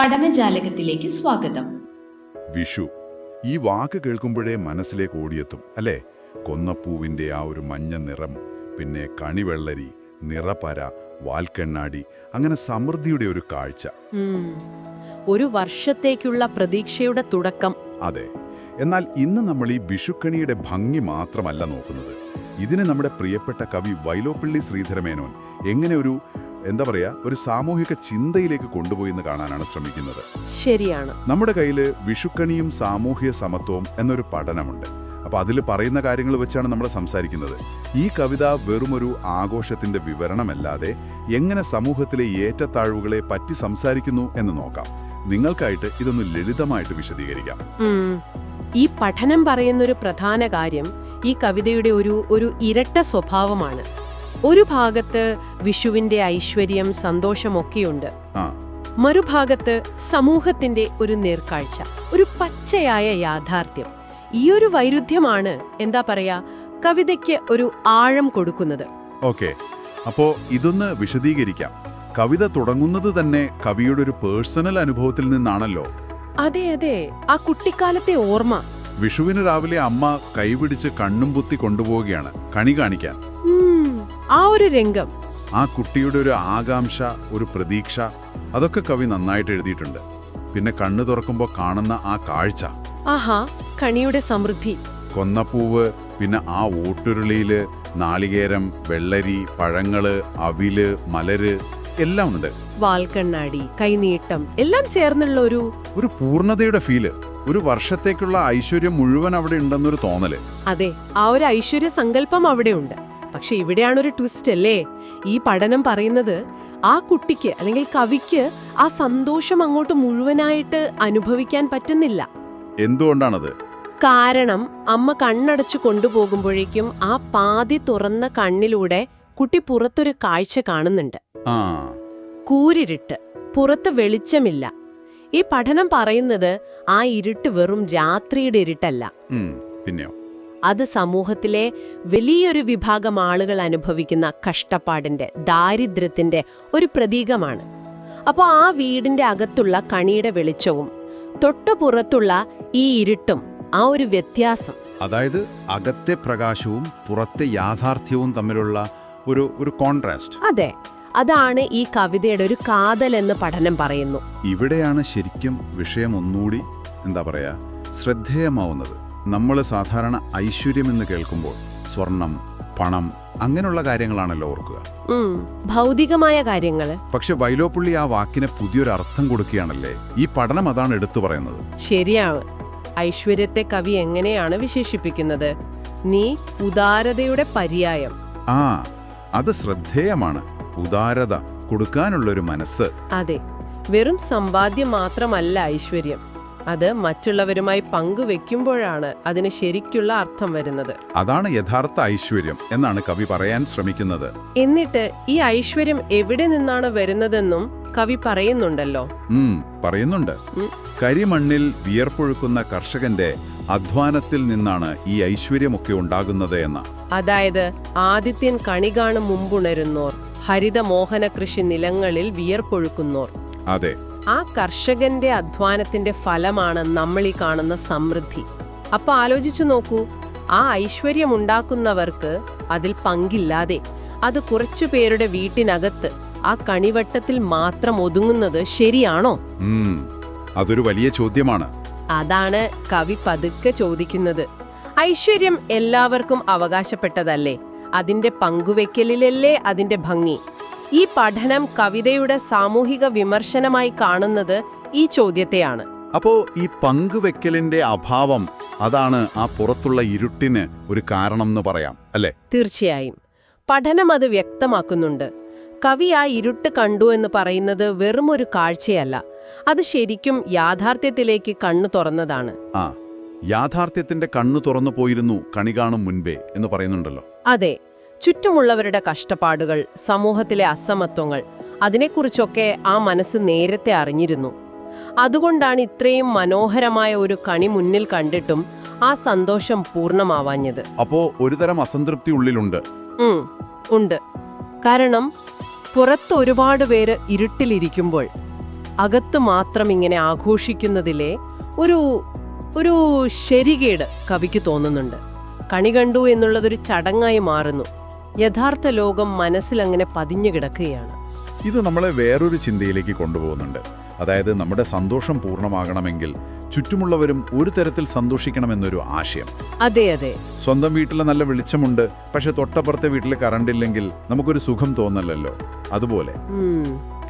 പഠനജാലകത്തിലേക്ക് സ്വാഗതം. വിഷു ഈ വാക്ക് കേൾക്കുമ്പോഴേ മനസ്സിലേക്ക് ഓടിയെത്തും അല്ലേ? കൊന്നപ്പൂവിന്റെ ആ ഒരു മഞ്ഞ നിറം പിന്നെ കണിവെള്ളരി നിറപ്പര വാൽക്കണ്ണാടി അങ്ങനെ സമൃദ്ധിയുടെ ഒരു കാഴ്ച. ഒരു വർഷത്തേക്കുള്ള പ്രതീക്ഷയുടെ തുടക്കം. അതെ. എന്നാൽ ഇന്ന് നമ്മൾ ഈ വിഷുക്കണിയുടെ ഭംഗി മാത്രമല്ല നോക്കുന്നത്. ഇതിനെ നമ്മുടെ പ്രിയപ്പെട്ട കവി വൈലോപ്പിള്ളി ശ്രീധരമേനോൻ എങ്ങനെ ഒരു എന്താ പറയാ ഒരു സാമൂഹിക ചിന്തയിലേക്ക് കൊണ്ടുപോയി എന്ന് കാണാനാണ് ശ്രമിക്കുന്നത്. ശരിയാണ്. നമ്മുടെ കയ്യിൽ വിഷുക്കണിയും സാമൂഹ്യ സമത്വവും എന്നൊരു പഠനമുണ്ട്. അപ്പൊ അതിൽ പറയുന്ന കാര്യങ്ങൾ വെച്ചാണ് നമ്മൾ സംസാരിക്കുന്നത്. ഈ കവിത വെറുമൊരു ആഘോഷത്തിന്റെ വിവരണമല്ലാതെ എങ്ങനെ സമൂഹത്തിലെ ഏറ്റത്താഴ്വുകളെ പറ്റി സംസാരിക്കുന്നു എന്ന് നോക്കാം. നിങ്ങൾക്കായിട്ട് ഇതൊന്ന് ലളിതമായിട്ട് വിശദീകരിക്കാം. ഈ പഠനം പറയുന്നൊരു പ്രധാന കാര്യം ഈ കവിതയുടെ ഒരു ഒരു ഇരട്ട സ്വഭാവമാണ്. ഒരു ഭാഗത്ത് വിഷുവിന്റെ ഐശ്വര്യം സന്തോഷമൊക്കെയുണ്ട്. മറുഭാഗത്ത് സമൂഹത്തിന്റെ ഒരു നേർക്കാഴ്ച ഒരു പച്ചയായ യാഥാർത്ഥ്യം. ഈ ഒരു വൈരുദ്ധ്യമാണ് എന്താ പറയാ കവിതയ്ക്ക് ഒരു ആഴം കൊടുക്കുന്നത്. ഓക്കെ. അപ്പോ ഇതൊന്ന് വിശദീകരിക്കാം. കവിത തുടങ്ങുന്നത് തന്നെ കവിയുടെ ഒരു പേഴ്സണൽ അനുഭവത്തിൽ നിന്നാണല്ലോ? അതെ അതെ. ആ കുട്ടിക്കാലത്തെ ഓർമ്മ. വിഷുവിന് രാവിലെ അമ്മ കൈപിടിച്ച് കണ്ണും പുത്തി കൊണ്ടുപോവുകയാണ്. കണി കാണിക്കാൻ ആ ഒരു രംഗം. ആ കുട്ടിയുടെ ഒരു ആകാംക്ഷ ഒരു പ്രതീക്ഷ അതൊക്കെ കവി നന്നായിട്ട് എഴുതിയിട്ടുണ്ട്. പിന്നെ കണ്ണു തുറക്കുമ്പോൾ കാണുന്ന ആ കാഴ്ച. ആഹാ കണിയുടെ സമൃദ്ധി. കൊന്നപ്പൂവ് പിന്നെ ആ ഓട്ടുരുളിയിൽ നാളികേരം വെള്ളരി പഴങ്ങൾ അവിൽ മലര് എല്ലാം ഉണ്ട്. വാൽക്കണ്ണാടി കൈനീട്ടം എല്ലാം ചേർന്നുള്ള ഒരു ഒരു പൂർണതയുടെ ഫീൽ ഒരു വർഷത്തേക്കുള്ള ഐശ്വര്യം മുഴുവൻ അവിടെ ഉണ്ടെന്നൊരു തോന്നൽ. അതെ ആ ഒരു ഐശ്വര്യ സങ്കല്പം അവിടെയുണ്ട്. പക്ഷെ ഇവിടെയാണ് ഒരു ട്വിസ്റ്റ് അല്ലേ? ഈ പഠനം പറയുന്നത് ആ കുട്ടിക്ക് അല്ലെങ്കിൽ കവിക്ക് ആ സന്തോഷം അങ്ങോട്ട് മുഴുവനായിട്ട് അനുഭവിക്കാൻ പറ്റുന്നില്ല. എന്തുകൊണ്ടാണത്? കാരണം അമ്മ കണ്ണടച്ചു കൊണ്ടുപോകുമ്പോഴേക്കും ആ പാതി തുറന്ന കണ്ണിലൂടെ കുട്ടി പുറത്തൊരു കാഴ്ച കാണുന്നുണ്ട്. കൂരിരുട്ട് പുറത്ത് വെളിച്ചമില്ല. ഈ പഠനം പറയുന്നത് ആ ഇരുട്ട് വെറും രാത്രിയുടെ ഇരുട്ടല്ല. പിന്നെയോ? അത് സമൂഹത്തിലെ വലിയൊരു വിഭാഗം ആളുകൾ അനുഭവിക്കുന്ന കഷ്ടപ്പാടിന്റെ ദാരിദ്ര്യത്തിന്റെ ഒരു പ്രതീകമാണ്. അപ്പോൾ ആ വീടിന്റെ അകത്തുള്ള കണിയുടെ വെളിച്ചവും തൊട്ടുപുറത്തുള്ള ഈ ഇരുട്ടും ആ ഒരു വ്യത്യാസം. അതായത് അകത്തെ പ്രകാശവും പുറത്തെ യാഥാർത്ഥ്യവും തമ്മിലുള്ള ഒരു ഒരു കോൺട്രാസ്റ്റ് അതെ അതാണ് ഈ കവിതയുടെ ഒരു കാതൽ എന്ന് പഠനം പറയുന്നു. ഇവിടെയാണ് ശരിക്കും വിഷയം ഒന്നുകൂടി എന്താ പറയാ ശ്രദ്ധേയമാവുന്നത്. നമ്മൾ സാധാരണ ഐശ്വര്യമെന്ന് കേൾക്കുമ്പോൾ സ്വർണം പണം അങ്ങനെയുള്ള കാര്യങ്ങളാണല്ലോ ഓർക്കുക. ഭൗതികമായ കാര്യങ്ങൾ പക്ഷെ വൈലോപ്പുള്ളി ആ വാക്കിന് പുതിയൊരു അർത്ഥം കൊടുക്കുകയാണല്ലേ? ഈ പഠനം അതാണ് എടുത്തു പറയുന്നത്. ശരിയാണ്. ഐശ്വര്യത്തെ കവി എങ്ങനെയാണ് വിശേഷിപ്പിക്കുന്നത്? നീ ഉദാരതയുടെ പര്യായം. ആ അത് ശ്രദ്ധേയമാണ്. ഉദാരത കൊടുക്കാനുള്ളൊരു മനസ്സ്. അതെ വെറും സമ്പാദ്യം മാത്രമല്ല ഐശ്വര്യം. അത് മറ്റുള്ളവരുമായി പങ്കുവെക്കുമ്പോഴാണ് അതിന് ശരിക്കുള്ള അർത്ഥം വരുന്നത്. അതാണ് യഥാർത്ഥ ഐശ്വര്യം എന്നാണ് കവി പറയാൻ ശ്രമിക്കുന്നത്. എന്നിട്ട് ഈ ഐശ്വര്യം എവിടെ നിന്നാണ് വരുന്നതെന്നും കവി പറയുന്നുണ്ടല്ലോ. പറയുന്നുണ്ട്. കരിമണ്ണിൽ വിയർപ്പൊഴുക്കുന്ന കർഷകന്റെ അധ്വാനത്തിൽ നിന്നാണ് ഈ ഐശ്വര്യമൊക്കെ ഉണ്ടാകുന്നത് എന്ന. അതായത് ആദിത്യൻ കണി കാണും മുമ്പുണരുന്നോർ ഹരിതമോഹന കൃഷി നിലങ്ങളിൽ വിയർപ്പൊഴുക്കുന്നോർ. അതെ. ആ കർഷകന്റെ അധ്വാനത്തിന്റെ ഫലമാണ് നമ്മൾ ഈ കാണുന്ന സമൃദ്ധി. അപ്പൊ ആലോചിച്ചു നോക്കൂ ആ ഐശ്വര്യമുണ്ടാക്കുന്നവർക്ക് അതിൽ പങ്കില്ലാതെ അത് കുറച്ചു പേരുടെ വീട്ടിനകത്ത് ആ കണിവട്ടത്തിൽ മാത്രം ഒതുങ്ങുന്നത് ശരിയാണോ? അതൊരു വലിയ ചോദ്യമാണ്. അതാണ് കവി പതുക്കെ ചോദിക്കുന്നത്. ഐശ്വര്യം എല്ലാവർക്കും അവകാശപ്പെട്ടതല്ലേ? അതിന്റെ പങ്കുവെക്കലിലല്ലേ അതിന്റെ ഭംഗി. ഈ പഠനം കവിതയുടെ സാമൂഹിക വിമർശനമായി കാണുന്നത് ഈ ചോദ്യത്തെയാണ്. അപ്പോ ഈ പങ്കുവെക്കലിന്റെ അഭാവം അതാണ് ആ പുറത്തുള്ള ഇരുട്ടിന് ഒരു കാരണം എന്ന് പറയാം അല്ലേ? തീർച്ചയായും. പഠനം അത് വ്യക്തമാക്കുന്നുണ്ട്. കവി ആ ഇരുട്ട് കണ്ടു എന്ന് പറയുന്നത് വെറും ഒരു കാഴ്ചയല്ല. അത് ശരിക്കും യാഥാർത്ഥ്യത്തിലേക്ക് കണ്ണു തുറന്നതാണ്. ആ യാഥാർത്ഥ്യത്തിന്റെ കണ്ണു തുറന്നു പോയിരുന്നു കണി കാണും മുൻപേ എന്ന് പറയുന്നുണ്ടല്ലോ. അതെ ചുറ്റുമുള്ളവരുടെ കഷ്ടപ്പാടുകൾ സമൂഹത്തിലെ അസമത്വങ്ങൾ അതിനെക്കുറിച്ചൊക്കെ ആ മനസ്സ് നേരത്തെ അറിഞ്ഞിരുന്നു. അതുകൊണ്ടാണ് ഇത്രയും മനോഹരമായ ഒരു കണി മുന്നിൽ കണ്ടിട്ടും ആ സന്തോഷം പൂർണമാവാഞ്ഞത്. അപ്പോ ഒരുതരം അസംതൃപ്തി ഉള്ളിലുണ്ട്. ഉണ്ട്. കാരണം പുറത്ത് ഒരുപാട് പേര് ഇരുട്ടിലിരിക്കുമ്പോൾ അകത്ത് മാത്രം ഇങ്ങനെ ആഘോഷിക്കുന്നതിലെ ഒരു ഒരു ശരികേട് കവിക്ക് തോന്നുന്നുണ്ട്. കണി കണ്ടു എന്നുള്ളതൊരു ചടങ്ങായി മാറുന്നു. യഥാർത്ഥ ലോകം മനസ്സിലങ്ങനെ പതിഞ്ഞു കിടക്കുകയാണ്. ഇത് നമ്മളെ വേറൊരു ചിന്തയിലേക്ക് കൊണ്ടുപോകുന്നുണ്ട്. അതായത് നമ്മുടെ സന്തോഷം പൂർണമാകണമെങ്കിൽ ചുറ്റുമുള്ളവരും ഒരു തരത്തിൽ സന്തോഷിക്കണമെന്നൊരു ആശയം. അതെ അതെ. സ്വന്തം വീട്ടിലെ നല്ല വെളിച്ചമുണ്ട് പക്ഷെ തൊട്ടപ്പുറത്തെ വീട്ടിൽ കറണ്ട് ഇല്ലെങ്കിൽ നമുക്കൊരു സുഖം തോന്നലല്ലോ. അതുപോലെ.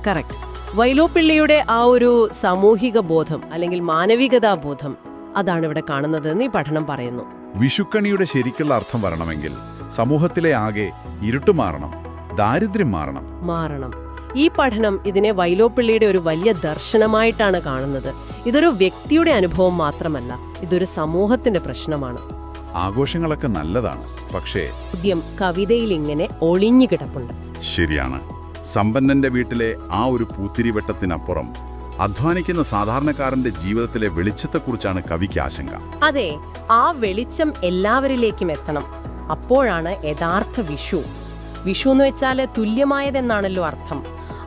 കറക്റ്റ് വൈലോപ്പിള്ളിയുടെ ആ ഒരു സാമൂഹിക ബോധം അല്ലെങ്കിൽ മാനവികതാ ബോധം അതാണ് ഇവിടെ കാണുന്നതെന്ന് ഈ പഠനം പറയുന്നു. വിഷുക്കണിയുടെ ശരിക്കുള്ള അർത്ഥം വരണമെങ്കിൽ സമൂഹത്തിലെ ആകെ ഇരുട്ട് മാറണം ദാരിദ്ര്യം മാറണം. മാറണം. ഈ പഠനം ഇതിനെ വൈലോപ്പിള്ളിയുടെ ഒരു വലിയ ദർശനമായിട്ടാണ് കാണുന്നത്. ഇതൊരു വ്യക്തിയുടെ അനുഭവം മാത്രമല്ല ഇതൊരു സമൂഹത്തിന്റെ പ്രശ്നമാണ്. ആഘോഷങ്ങളൊക്കെ നല്ലതാണ് പക്ഷേ ഉദ്യം കവിതയിൽ ഇങ്ങനെ ഒളിഞ്ഞു കിടപ്പുണ്ട്. ശരിയാണ്. സമ്പന്നന്റെ വീട്ടിലെ ആ ഒരു പൂത്തിരിവട്ടത്തിനപ്പുറം അധ്വാനിക്കുന്ന സാധാരണക്കാരന്റെ ജീവിതത്തിലെ വെളിച്ചത്തെക്കുറിച്ചാണ് കവിക്ക് ആശങ്ക. അതെ ആ വെളിച്ചം എല്ലാവരിലേക്കും എത്തണം. അപ്പോഴാണ് യഥാർത്ഥ വിഷു. വിഷു എന്ന് വെച്ചാൽ തുല്യമായതെന്നാണല്ലോ അർത്ഥം.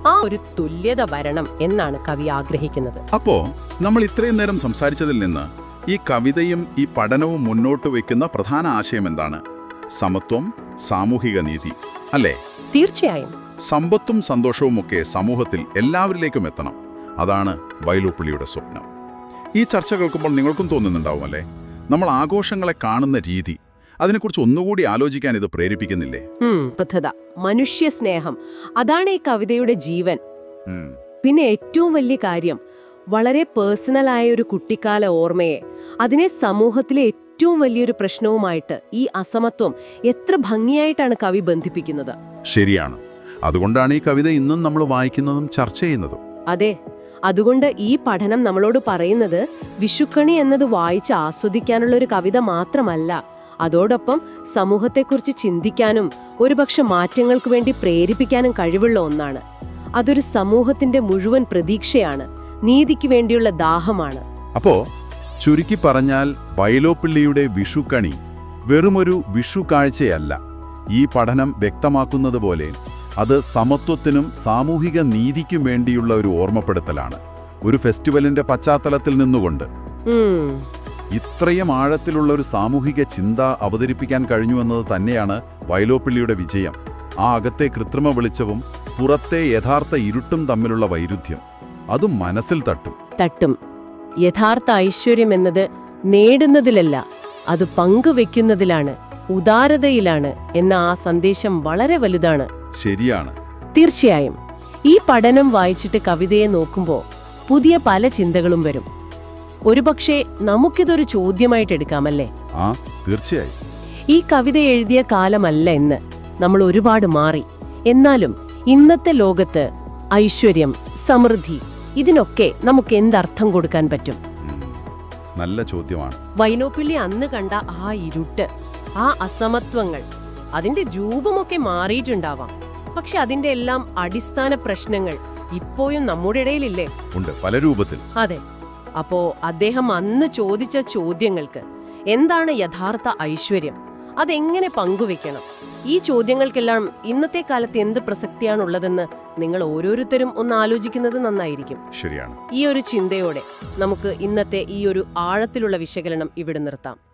ആ ഒരു തുല്യത വരണം എന്നാണ് കവി ആഗ്രഹിക്കുന്നത്. അപ്പോ നമ്മൾ ഇത്രയും നേരം സംസാരിച്ചതിൽ നിന്ന് ഈ കവിതയും ഈ പഠനവും മുന്നോട്ട് വയ്ക്കുന്ന പ്രധാന ആശയം എന്താണ്? സമത്വം സാമൂഹിക നീതി അല്ലേ? തീർച്ചയായും. സമ്പത്തും സന്തോഷവും ഒക്കെ സമൂഹത്തിൽ എല്ലാവരിലേക്കും എത്തണം. അതാണ് വൈലോപ്പിള്ളിയുടെ സ്വപ്നം. ഈ ചർച്ച കേൾക്കുമ്പോൾ നിങ്ങൾക്കും തോന്നുന്നുണ്ടാവും അല്ലേ? നമ്മൾ ആഘോഷങ്ങളെ കാണുന്ന രീതി അതിനെക്കുറിച്ച് ഒന്നുകൂടി ആലോചിക്കാൻ ഇത് പ്രേരിപ്പിക്കുന്നില്ലേ? പദ്ധത. മനുഷ്യ സ്നേഹം. അതാണ് ഈ കവിതയുടെ ജീവൻ. പിന്നെ ഏറ്റവും വലിയ കാര്യം വളരെ പേഴ്സണലായ ഒരു കുട്ടിക്കാല ഓർമ്മയെ അതിനെ സമൂഹത്തിലെ ഏറ്റവും വലിയൊരു പ്രശ്നവുമായിട്ട് ഈ അസമത്വം എത്ര ഭംഗിയായിട്ടാണ് കവി ബന്ധിപ്പിക്കുന്നത്. ശരിയാണ്. അതുകൊണ്ടാണ് ഈ കവിത ഇന്നും നമ്മൾ വായിക്കുന്നതും ചർച്ച ചെയ്യുന്നതും. അതെ. അതുകൊണ്ട് ഈ പഠനം നമ്മളോട് പറയുന്നത് വിഷുക്കണി എന്നത് വായിച്ച് ആസ്വദിക്കാനുള്ള ഒരു കവിത മാത്രമല്ല. അതോടൊപ്പം സമൂഹത്തെക്കുറിച്ച് ചിന്തിക്കാനും ഒരുപക്ഷെ മാറ്റങ്ങൾക്ക് വേണ്ടി പ്രേരിപ്പിക്കാനും കഴിവുള്ള ഒന്നാണ്. അതൊരു സമൂഹത്തിന്റെ മുഴുവൻ പ്രതീക്ഷയാണ് നീതിക്ക് വേണ്ടിയുള്ള ദാഹമാണ്. അപ്പോ ചുരുക്കി പറഞ്ഞാൽ വയലോപ്പിള്ളിയുടെ വിഷുക്കണി വെറുമൊരു വിഷു കാഴ്ചയല്ല ഈ പഠനം വ്യക്തമാക്കുന്നത് പോലെ അത് സമത്വത്തിനും സാമൂഹിക നീതിക്കും വേണ്ടിയുള്ള ഒരു ഓർമ്മപ്പെടുത്തലാണ്. ഒരു ഫെസ്റ്റിവലിന്റെ പശ്ചാത്തലത്തിൽ നിന്നുകൊണ്ട്. ഇത്രയും ആഴത്തിലുള്ള ഒരു സാമൂഹിക ചിന്ത അവതരിപ്പിക്കാൻ കഴിഞ്ഞു എന്നത് തന്നെയാണ് വയലോപ്പിള്ളിയുടെ വിജയം. ആ അകത്തെ കൃത്രിമ വെളിച്ചവും പുറത്തെ യഥാർത്ഥ ഇരുട്ടും തമ്മിലുള്ള വൈരുദ്ധ്യം. അതും മനസ്സിൽ തട്ടും. തട്ടും. യഥാർത്ഥ ഐശ്വര്യം എന്നത് നേടുന്നതിലല്ല അത് പങ്കുവെക്കുന്നതിലാണ് ഉദാരതയിലാണ് എന്ന ആ സന്ദേശം വളരെ വലുതാണ്. ശരിയാണ്. തീർച്ചയായും. ഈ പഠനം വായിച്ചിട്ട് കവിതയെ നോക്കുമ്പോൾ പുതിയ പല ചിന്തകളും വരും. ഒരുപക്ഷെ നമുക്കിതൊരു ചോദ്യമായിട്ട് എടുക്കാമല്ലേ? ആ തീർച്ചയായും. ഈ കവിത എഴുതിയ കാലമല്ല എന്ന് നമ്മൾ ഒരുപാട് മാറി. എന്നാലും ഇന്നത്തെ ലോകത്ത് ഐശ്വര്യം സമൃദ്ധി ഇതിനൊക്കെ നമുക്ക് എന്തർത്ഥം കൊടുക്കാൻ പറ്റും? നല്ല ചോദ്യമാണ്. വൈനോപ്പിള്ളി അന്ന് കണ്ട ആ ഇരുട്ട് ആ അസമത്വങ്ങൾ അതിന്റെ രൂപമൊക്കെ മാറിയിട്ടുണ്ടാവാം. പക്ഷെ അതിന്റെ എല്ലാം അടിസ്ഥാന പ്രശ്നങ്ങൾ ഇപ്പോഴും നമ്മുടെ ഇടയിലില്ലേ? ഉണ്ട്. പല രൂപത്തിൽ. അതെ. അപ്പോ അദ്ദേഹം അന്ന് ചോദിച്ച ചോദ്യങ്ങൾക്ക് എന്താണ് യഥാർത്ഥ ഐശ്വര്യം? അതെങ്ങനെ പങ്കുവെക്കണം? ഈ ചോദ്യങ്ങൾക്കെല്ലാം ഇന്നത്തെ കാലത്ത് എന്ത് പ്രസക്തിയാണുള്ളതെന്ന് നിങ്ങൾ ഓരോരുത്തരും ഒന്ന് ആലോചിക്കുന്നത് നന്നായിരിക്കും. ശരിയാണ്. ഈ ഒരു ചിന്തയോടെ നമുക്ക് ഇന്നത്തെ ഈ ഒരു ആഴത്തിലുള്ള വിശകലനം ഇവിടെ നിർത്താം.